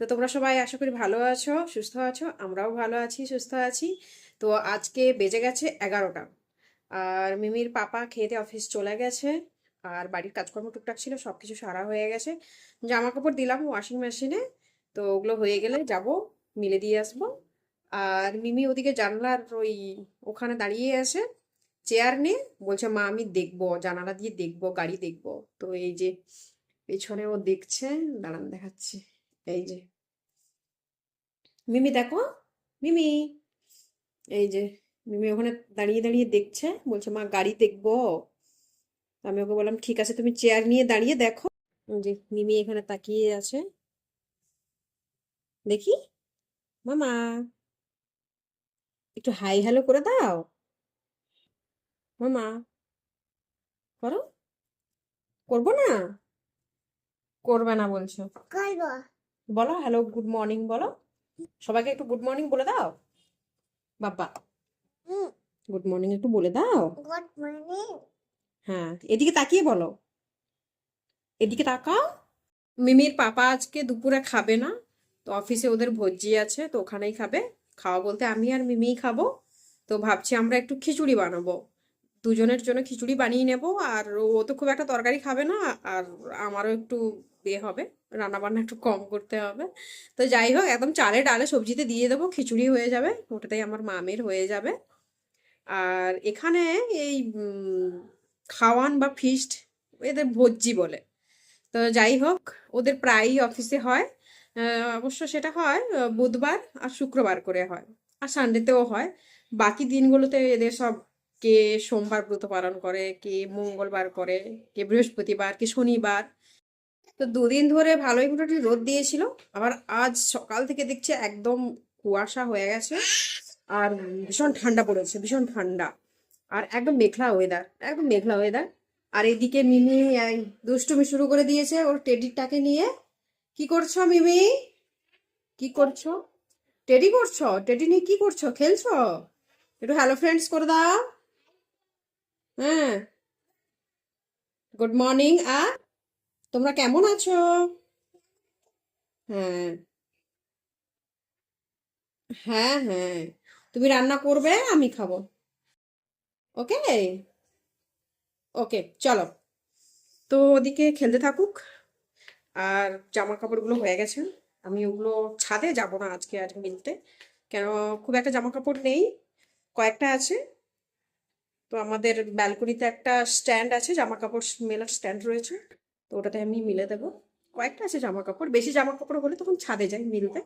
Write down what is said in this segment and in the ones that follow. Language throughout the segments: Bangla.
তো তোমরা সবাই আশা করি ভালো আছো, সুস্থ আছো, আমরাও ভালো আছি, সুস্থ আছি। তো আজকে বেজে গেছে এগারোটা। আর মিমির পাপা খেতে অফিস চলে গেছে। আর বাড়ির কাজকর্ম টুকটাক ছিল সব কিছু সারা হয়ে গেছে। জামা কাপড় দিলাম ওয়াশিং মেশিনে তো ওগুলো হয়ে গেলে যাব, মিলে দিয়ে আসব। আর মিমি ওদিকে জানলার ওই ওখানে দাঁড়িয়ে আছে। চেয়ার নিয়ে বলছে, মা, আমি দেখব, জানালা দিয়ে দেখব, গাড়ি দেখব। তো এই যে পেছনে ও দেখছে, দাঁড়ান দেখাচ্ছি। এই যে। মিমি দেখো মিমি। এই যে মিমি ওখানে দাঁড়িয়ে দাঁড়িয়ে দেখছে বলছে মা গাড়ি দেখব। আমি ওকে বললাম ঠিক আছে তুমি চেয়ার নিয়ে দাঁড়িয়ে দেখো। যে মিমি এখানে তাকিয়ে আছে। দেখি মামা একটু হাই হ্যালো করে দাও। মামা করো? করব না? করবে না বলছো। করব। বলো হ্যালো গুড মর্নিং বলো। সবাইকে একটু গুড মর্নিং বলে দাও। বাবা গুড মর্নিং একটু বলে দাও। গুড মর্নিং হ্যাঁ এদিকে তাকিয়ে বলো। এদিকে তাকাও। মিমির পাপা আজকে দুপুরে খাবে না তো অফিসে ওদের ভোজি আছে তো ওখানেই খাবে। খাওয়া বলতে আমি আর মিমিই খাব তো ভাবছি আমরা একটু খিচুড়ি বানাবো। দুজনের জন্য খিচুড়ি বানিয়ে নেব। আর ও তো খুব একটা তরকারি খাবে না, আর আমারও একটু ইয়ে হবে রান্না বান্না একটু কম করতে হবে। তো যাই হোক, একদম চালে ডালে সবজিতে দিয়ে দেবো, খিচুড়ি হয়ে যাবে, ওটাতেই আমার মামের হয়ে যাবে। আর এখানে এই খাওয়ান বা ফিস্ট এদের ভোজ্জি বলে। তো যাই হোক, ওদের প্রায়ই অফিসে হয়। অবশ্য সেটা হয় বুধবার আর শুক্রবার করে হয়, আর সানডেতেও হয়। বাকি দিনগুলোতে এদের সব কে সোমবার ব্রত পালন করে, কে মঙ্গলবার করে, কে বৃহস্পতিবার, কে শনিবার। তো দুদিন ধরে ভালোই মোটামুটি রোদ দিয়েছিল। আবার আজ সকাল থেকে দেখছি একদম কুয়াশা হয়ে গেছে আর ভীষণ ঠান্ডা পড়েছে, ভীষণ ঠান্ডা। আর একদম মেঘলা ওয়েদার একদম মেঘলা ওয়েদার আর এদিকে মিমি দুষ্টুমি শুরু করে দিয়েছে ওর টেডিটাকে নিয়ে। কি করছ মিমি? কি করছ? টেডি করছ? টেডি নিয়ে কি করছ? খেলছো? একটু হ্যালো ফ্রেন্ডস করে দাও। হ্যাঁ গুড মর্নিং আর? তোমরা কেমন আছো? হ্যাঁ। হ্যাঁ হ্যাঁ। তুমি রান্না করবে, আমি খাব। ওকে ওকে চলো। তো ওদিকে খেলতে থাকুক। আর জামা কাপড়গুলো হয়ে গেছে। আমি ওগুলো ছাদে যাব না আজকে আর মিলতে। কেন, খুব একটা জামা কাপড় নেই। কয়েকটা আছে। তো আমাদের ব্যালকনিতে একটা স্ট্যান্ড আছে জামা কাপড় মেলার স্ট্যান্ড রয়েছে। তো ওটাতে আমি মিলে দেবো। কয়েকটা আছে জামা কাপড় বেশি জামা কাপড় হলে তখন ছাদে যাই মিলতে।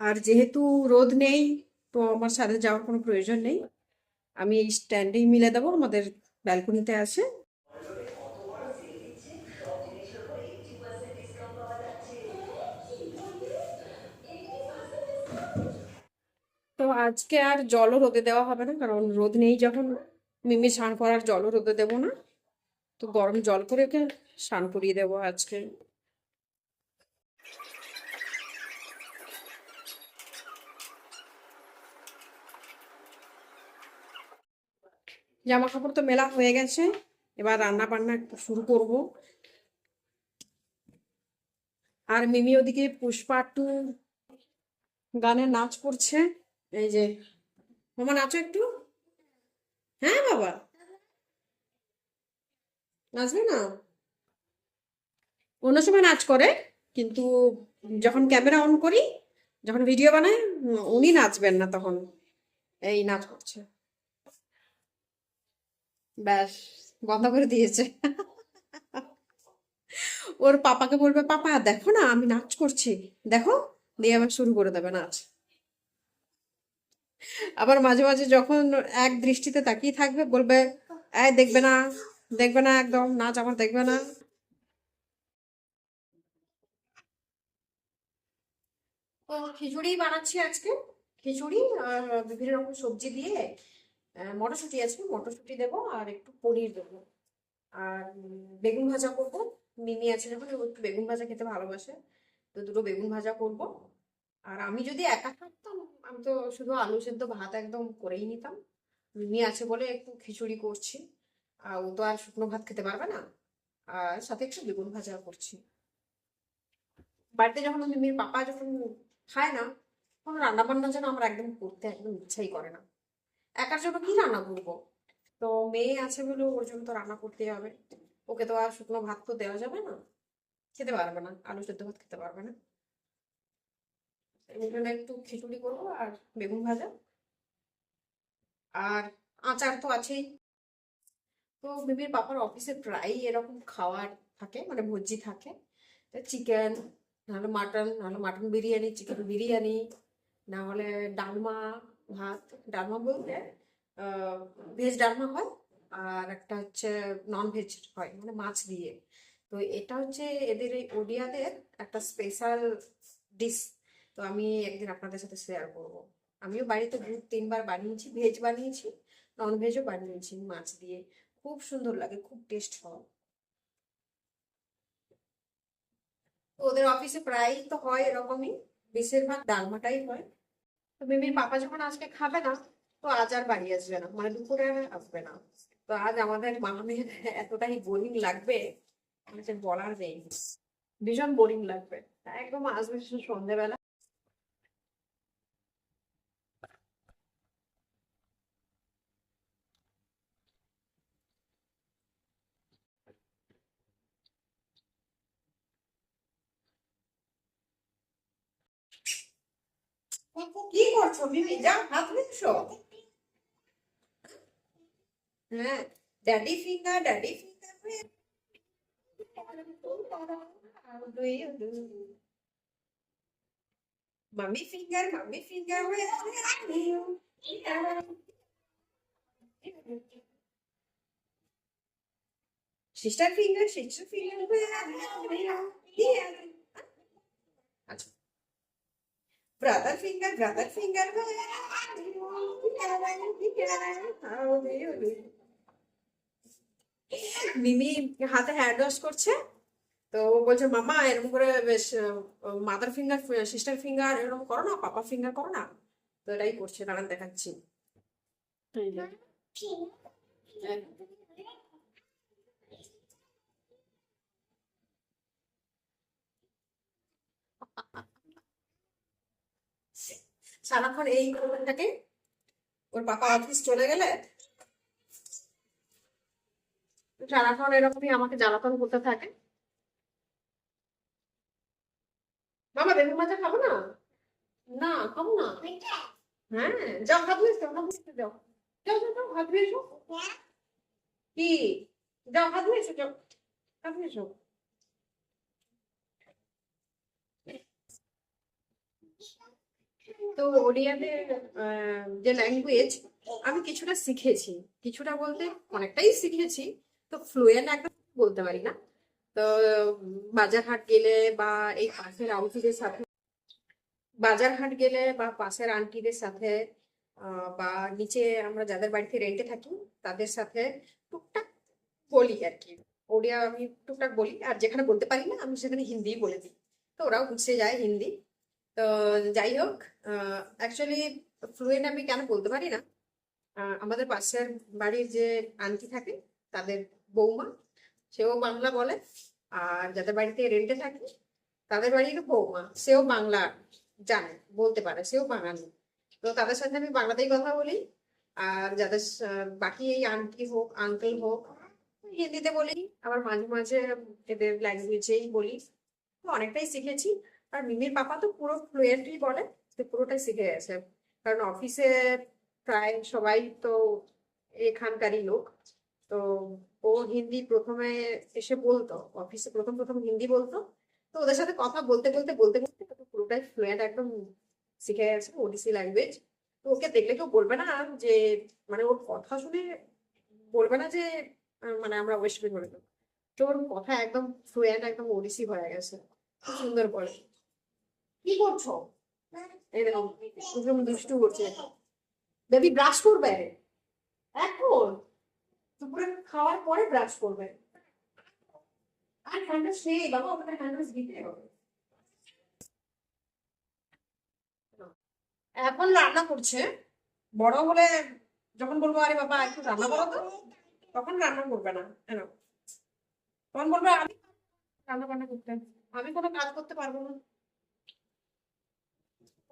আর যেহেতু রোদ নেই, তো আমার ছাদে যাওয়ার কোনো প্রয়োজন নেই। আমি এই স্ট্যান্ডেই মিলে দেবো। আমাদের ব্যালকনিতে আছে। তো আজকে আর জলও রোদে দেওয়া হবে না, কারণ রোদ নেই যখন। মিমি স্নান করার জলও রোদে দেবো না। তো গরম জল করে ওকে স্নান করিয়ে দেবো আজকে। জামা কাপড় তো মেলা হয়ে গেছে, এবার রান্না বান্না শুরু করব। আর মিমি ওদিকে পুষ্পা টু গানে নাচ করছে। এই যে মামা নাচো একটু। হ্যাঁ বাবা। নাচবে না? অন্য সময় নাচ করে কিন্তু যখন ক্যামেরা অন করি যখন ভিডিও উম, উনি নাচবেন না তখন। এই নাচ করছে। ব্যাস বন্ধ করে দিয়েছে। ওর পাপাকে বলবে পাপা দেখো না আমি নাচ করছি। দেখো দিয়ে আবার শুরু করে দেবে নাচ। আবার মাঝে মাঝে যখন এক দৃষ্টিতে তাকিয়ে থাকবে, বলবে, এই, দেখবে না দেখবে না একদম নাচ আমার দেখবে না। খিচুড়ি বানাচ্ছি আজকে। খিচুড়ি আর বিভিন্ন রকম সবজি দিয়ে মটরশুঁটি আছে, মটরশুঁটি দেবো আর একটু পনির দেবো। আর বেগুন ভাজা করব, মিমি আছে যখন একটু বেগুন ভাজা খেতে ভালোবাসে, তো দুটো বেগুন ভাজা করব। আর আমি যদি একা থাকতাম আমি তো শুধু আলু সেদ্ধ ভাত একদম করেই নিতাম। মিমি আছে বলে একটু খিচুড়ি করছি। আর ও তো আর শুকনো ভাত খেতে পারবে না। আর সাথে একটু বেগুন ভাজা করছি। বাড়িতে যখন মিমির পাপা যখন খায় না, তখন রান্না বান্না যেন আমার একদম করতে একদম ইচ্ছাই করে না। একার জন্য কি রান্না করব? তো মেয়ে আছে বলে ওর জন্য তো রান্না করতেই হবে। ওকে তো আর শুকনো ভাত তো দেওয়া যাবে না। খেতে পারবে না। আলু সেদ্ধ ভাত খেতে পারবে না। জন্য একটু খিচুড়ি করব আর বেগুন ভাজা। আর আচার তো আছেই। তো মিমির পাপার অফিসে প্রায়ই এরকম খাওয়ার থাকে মানে ভোজি থাকে। চিকেন, নাহলে মাটন নাহলে মাটন বিরিয়ানি, চিকেন বিরিয়ানি না হলে ডালমা ভাত। ডালমা বলতে ভেজ ডালমা হয় আর একটা হচ্ছে নন ভেজ হয় মানে মাছ দিয়ে। তো এটা হচ্ছে এদের এই ওড়িয়াদের একটা স্পেশাল ডিশ তো আমি একদিন আপনাদের সাথে শেয়ার করব। আমিও বাড়িতে দু, তিনবার বানিয়েছি ভেজ বানিয়েছি নন ভেজও বানিয়েছি মাছ দিয়ে। খুব সুন্দর লাগে, খুব টেস্ট হয়। ওদের অফিসে প্রায়ই তো হয় এরকমই, বেশিরভাগ ডালমাটাই হয়। তো মিমির পাপা যখন আজকে খাবে না, তো আজ আর বাড়ি আসবে না মানে দুপুরে আসবে না। তো আজ আমাদের মামামের এতটাই বোরিং লাগবে আমাদের বলার নেই। ভীষণ বোরিং লাগবে। একদম আসবে সন্ধ্যেবেলা কি করছ মিমি যা হাত মেশো হ্যাঁ daddy finger daddy finger mummy finger mummy finger sister finger sister finger আচ্ছা brother finger, brother finger. Mimi হাতে হ্যান্ড ওয়াশ করছে তো ও বলছে মামা এরকম করে বেশ মাদার ফিঙ্গার সিস্টার ফিঙ্গার এরকম করো না পাপা ফিঙ্গার করো না। তো এটাই করছে দাঁড়ান দেখাচ্ছি এই যে। হ্যাঁ। সারাক্ষণ এই করবেনটাকে ওর পাপা অফিস চলে গেলে সারাক্ষণ এরকমই আমাকে জ্বালাতন করতে থাকে। বাবা বেগুন ভাজা খাব না? না খাব না। হ্যাঁ যাও হাত ধুয়ে এসো, হাত ধুয়ে যাও। যাও যাও যাও হাত ধুয়ে এসো। কি? যাও হাত ধুয়ে এসো যাও। হাত ধুয়ে এসো। তো ওড়িয়াদের যে ল্যাঙ্গুয়েজ আমি কিছুটা শিখেছি। কিছুটা বলতে অনেকটাই শিখেছি। তো ফ্লুয়েন্ট একদম বলতে পারি না। তো, বাজারহাট গেলে বা এই পাশের আউটিদের সাথে, বাজারহাট গেলে বা পাশের আন্টিদের সাথে বা নিচে আমরা যাদের বাড়িতে রেন্টে থাকি, তাদের সাথে টুকটাক বলি আর কি। ওড়িয়া আমি টুকটাক বলি, আর যেখানে বলতে পারি না, আমি সেখানে হিন্দিই বলে দিই। তো ওরাও বুঝতে যায় হিন্দি। তো যাই হোক অ্যাকচুয়ালি ফ্লুয়েন্ট আমি কেন বলতে পারি না? আমাদের পাশের বাড়ির যে আন্টি থাকে, তাদের বৌমা, সেও বাংলা বলে, আর যাদের বাড়িতে রেন্টে থাকে, তাদের বাড়ির বৌমা, সেও বাংলা জানে, বলতে পারে, সেও বাঙালি। তো তাদের সাথে আমি বাংলাতেই কথা বলি, আর যাদের বাকি এই আন্টি হোক আঙ্কেল হোক, হিন্দিতে বলি, আবার মাঝে মাঝে এদের ল্যাঙ্গুয়েজেই বলি অনেকটাই শিখেছি। আর মিমির পাপা তো পুরো ফ্লুয়েন্টলি বলে তো পুরোটাই শিখে গেছে। কারণ অফিসে প্রায় সবাই তো এখানকারই লোক। তো ও হিন্দি প্রথমে এসে বলতো অফিসে প্রথম প্রথম হিন্দি বলতো। তো ওদের সাথে কথা বলতে বলতে বলতে বলতে পুরোটাই ফ্লুয়েন্ট একদম শিখে গেছে ওডিসি ল্যাঙ্গুয়েজ তো ওকে দেখলে কেউ বলবে না যে মানে ওর কথা শুনে বলবে না যে মানে আমরা ওয়েস্ট বেঙ্গলের লোক। তো ওর কথা একদম ফ্লুয়েন্ট একদম ওডিসি হয়ে গেছে। সুন্দর বলে। কি করছ? দেখো দুষ্টু করছে। বেবি ব্রাশ করবে? এখন দুপুরে খাওয়ার পরে ব্রাশ করবে। আর হ্যান্ডওয়াশ নেই, বাবা, ওখানে হ্যান্ডওয়াশ দিতে হবে। এখন রান্না করছে। বড় হলে যখন বলব, আরে বাবা, একটু রান্না করো তো। তখন রান্না করবে না। কেন তখন বলবে, আমি রান্না বান্না করতে, আমি কোনো কাজ করতে পারব না ব্যাস ব্যাস হয়ে গেছে হয়ে গেছে এবার যখন এবার পেঁয়াজ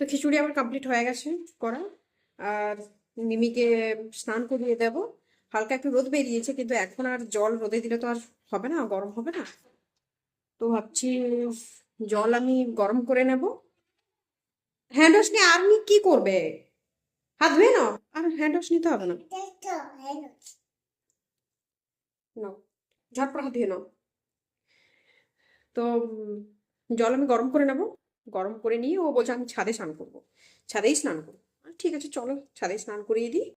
তো খিচুড়ি আমার কমপ্লিট হয়ে গেছে করা। আর মিমিকে স্নান করিয়ে দেব। হালকা একটু রোদ বেরিয়েছে, কিন্তু এখন আর জল রোদে দিলে তো আর হবে না, গরম হবে না। তো ভাবছি জল আমি গরম করে নেব। হ্যান্ড ওয়াশ নিয়ে আর নি কি করবে? হাত ধুয়ে নাও। আর হ্যান্ড ওয়াশ নিতে হবে না। নাও, ঝটপট হাত ধুয়ে নাও। তো জল আমি গরম করে নেব। গরম করে নিয়ে ও বলছে, আমি ছাদে স্নান করব। ছাদেই স্নান করব। ঠিক আছে, চলো, ছাদে স্নান করিয়ে দিই।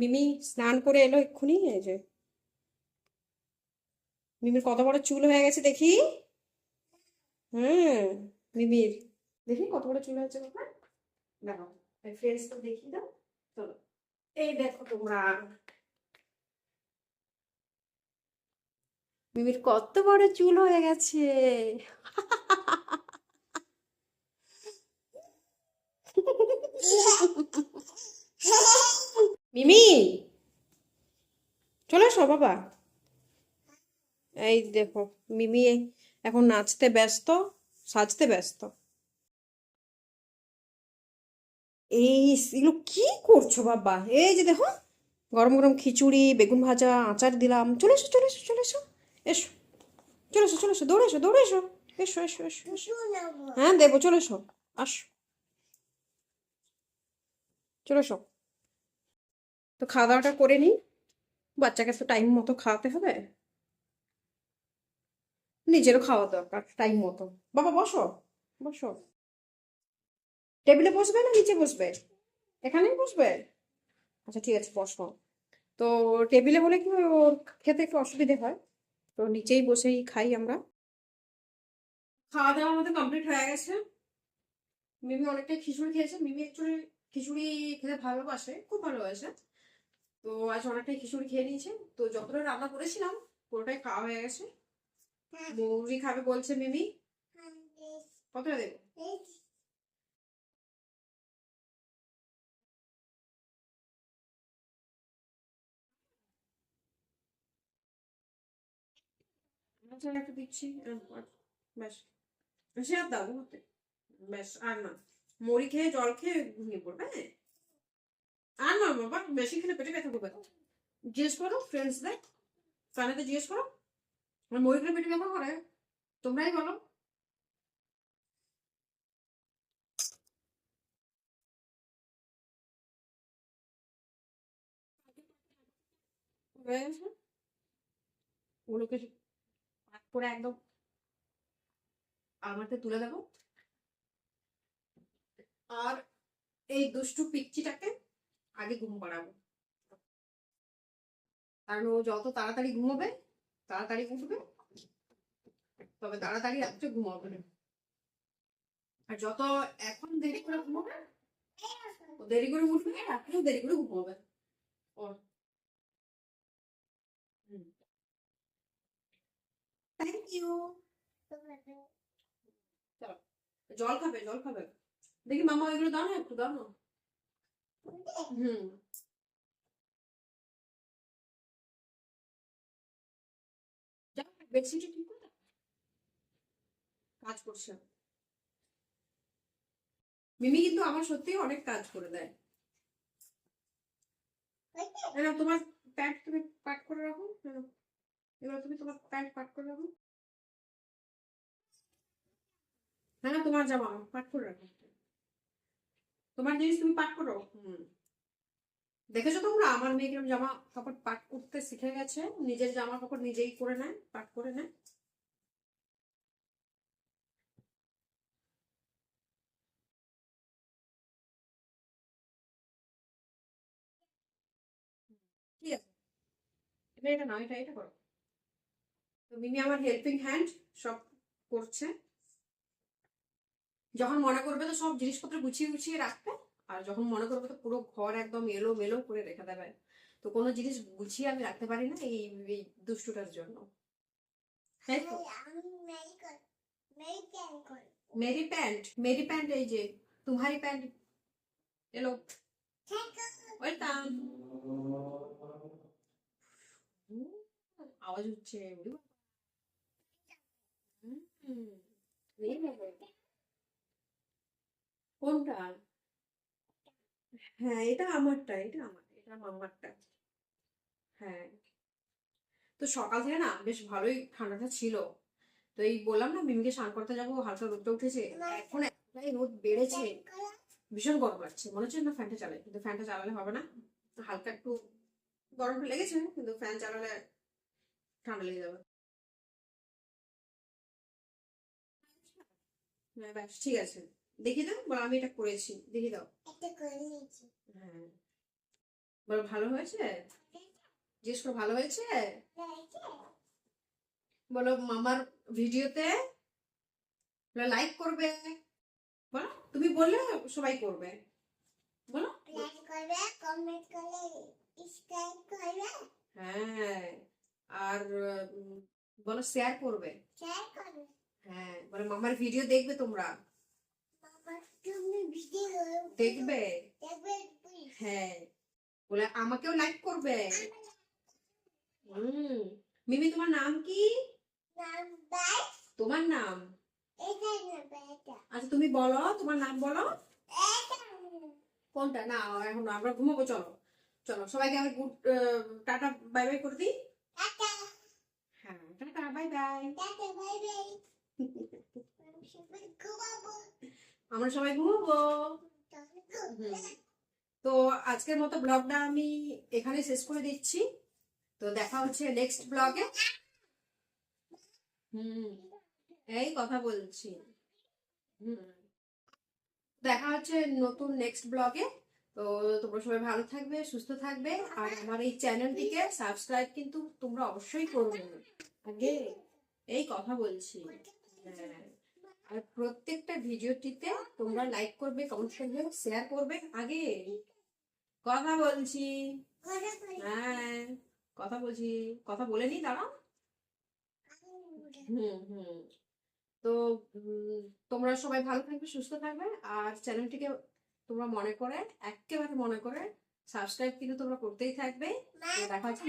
মিমি স্নান করে এলো এক্ষুনি, এই যে মিমির কত বড় চুল হয়ে গেছে দেখি। হুম, মিমির। দেখি কত বড় চুল হয়েছে বাবা। দেখো ফ্রেন্ডস তো দেখি দাও। চলো। এই দেখো তোমরা। মিমির কত বড় চুল হয়ে গেছে। মিমি! চলে এসো বাবা। এই দেখো মিমি এখন নাচতে ব্যস্ত সাজতে ব্যস্ত। এই এগুলো কি করছ বাবা? এই যে দেখো গরম গরম খিচুড়ি বেগুন ভাজা আচার দিলাম। চলে এসো চলে এসো চলে এসো এসো চলে এসো চলে এসো দৌড়ে এসো দৌড়ে এসো এসো এসো এসো এসো। হ্যাঁ দেবো চলে এসো আসো। চলে এসো। তো খাওয়া দাওয়াটা করে নিই। বাচ্চাকে তো টাইম মতো খাওয়াতে হবে। নিজেরও খাওয়া দরকার টাইম মতো। বাবা, বসো বসো। টেবিলে বসবে না নিচে বসবে? এখানেই বসবে? আচ্ছা ঠিক আছে, বসো। তো টেবিলে বলে কি ওর খেতে একটু অসুবিধে হয়? তো নিচেই বসেই খাই আমরা। খাওয়া দাওয়া আমাদের কমপ্লিট হয়ে গেছে। মিমি অনেকটাই খিচুড়ি খেয়েছে। মিমি অ্যাকচুয়ালি খিচুড়ি খেতে ভালোবাসে, খুব ভালোবাসে। তো আজ অনেকটাই খিচুড়ি খেয়ে নিয়েছে। তো যতটা রান্না করেছিলাম, পুরোটাই খাওয়া হয়ে গেছে। মৌরি খাবে বলছে মিমি? কতটা দেবো? ব্যাস। আর ব্যাস, আর না। খেয়ে, জল খেয়ে ঘুমিয়ে পড়বে হ্যাঁ? আর না বাবা খেলে পেটে জিজ্ঞেস করো ফ্রেন্ডসদের কানেতে জিজ্ঞেস করো। মুড়ি খেলে পেটে ব্যথা করে? তোমরাই বলো। ওগুলোকে তুলে দেবো। আর এই দুষ্টু আগে ঘুম কারণ ও যত তাড়াতাড়ি ঘুমোবে তাড়াতাড়ি উঠবে? তবে তাড়াতাড়ি রাত্রে ঘুমাবে আর যত এখন দেরি করে ঘুমাবে ও দেরি করে উঠবে রাত্রেও দেরি করে ঘুমাবে। ও থ্যাংক ইউ জল খাবে জল খাবে। দেখি মামা ওইগুলো দাও না একটু দাও না। হুম। যাও ঠিক করে কাজ করছে। মিমি কিন্তু আমার সত্যি অনেক কাজ করে দেয়। তোমার প্যাড তুমি প্যাক করে রাখো। এবার তুমি তোমার প্যান্ট পাট করে রাখো। হ্যাঁ তোমার জামা পাট করে রাখো। তোমার জিনিস তুমি পাট করো। হুম। দেখেছ তোমরা? আমার মেয়ে কীরকম জামা কাপড় পাট করতে শিখে গেছে। নিজের জামা কাপড় নিজেই করে নেয়, পাট করে নেয়। এটা এটা এটা এটা করো। তো মিমি আমার হেল্পিং হ্যান্ড সব করছে। যখন মনে করবে তো সব জিনিসপত্র গুছিয়ে গুছিয়ে রাখবে। আর যখন মনে করব তো পুরো ঘর একদম এলো মেলো করে রেখে দেবে, তো কোনো জিনিস গুছিয়ে আমি রাখতে পারি না এই এই দুষ্টুটার জন্য। মেরি প্যান্ট মেরি প্যান্ট এই যে তোমারি প্যান্ট এলো। ওয়েলকাম। আওয়াজ হচ্ছে। কোনটা? হ্যাঁ এটা আমারটা, এটা আমার, এটা মামারটা হ্যাঁ। তো সকাল থেকে না বেশ ভালোই ঠান্ডাটা ছিল। তো এই বললাম না মিমিকে স্নান করতে যাব, হালকা রোদটা উঠেছে। এখন এতটাই রোদ বেড়েছে। ভীষণ গরম লাগছে। মনে হচ্ছে না ফ্যানটা চালাই, কিন্তু ফ্যানটা চালালে হবে না। হালকা একটু গরম লেগেছে, কিন্তু ফ্যান চালালে ঠান্ডা লেগে যাবে। হ্যাঁ ব্যাস, ঠিক আছে। দেখি দাও বলো আমি এটা করেছি দেখি দাও। একটা করে নিয়েছি। হ্যাঁ। বলো ভালো হয়েছে? জিজ্ঞেস করো ভালো হয়েছে? বলো মামার ভিডিওতে? লাইক করবে? বলো তুমি বললে সবাই করবে। বলো। লাইক করবে কমেন্ট করলে সাবস্ক্রাইব করবে। হ্যাঁ আর বলো শেয়ার করবে। শেয়ার করবে। হ্যাঁ বলো মামার ভিডিও দেখবে তোমরা। দেখবে? হ্যাঁ। বলে, আমাকেও লাইক করবে? হুম। মিমি, তোমার নাম কি? তোমার নাম? আচ্ছা তুমি বলো, তোমার নাম বলো। কোনটা? না, এখন আমরা ঘুমাবো, চলো। চলো, সবাইকে আমি গুড টাটা বাই বাই করে দিই। হ্যাঁ tata bye bye tata bye bye ঘুমাবো। আমরা সবাই ঘুমাবো। তো আজকের মতো ব্লগটা আমি এখানে শেষ করে দিচ্ছি। তো দেখা হচ্ছে নেক্সট ব্লগে হুম, এই কথা বলছি। হুম, দেখা হচ্ছে নতুন নেক্সট ব্লগে তো তোমরা সবাই ভালো থাকবে, সুস্থ থাকবে। আর আমার এই চ্যানেলটিকে সাবস্ক্রাইব কিন্তু তোমরা অবশ্যই করবে আগে এই কথা বলছি। হ্যাঁ। আর প্রত্যেকটা ভিডিওটিতে তোমরা লাইক করবে কমেন্ট করবে শেয়ার করবে। আগে কথা বলছি। হ্যাঁ কথা বলছি। কথা বলে নি দাঁড়া হুম হুম। তো তোমরা সবাই ভালো থাকবে, সুস্থ থাকবে। আর চ্যানেলটিকে তোমরা মনে করে, একেবারে মনে করে সাবস্ক্রাইব কিন্তু তোমরা করতেই থাকবে। দেখা হচ্ছে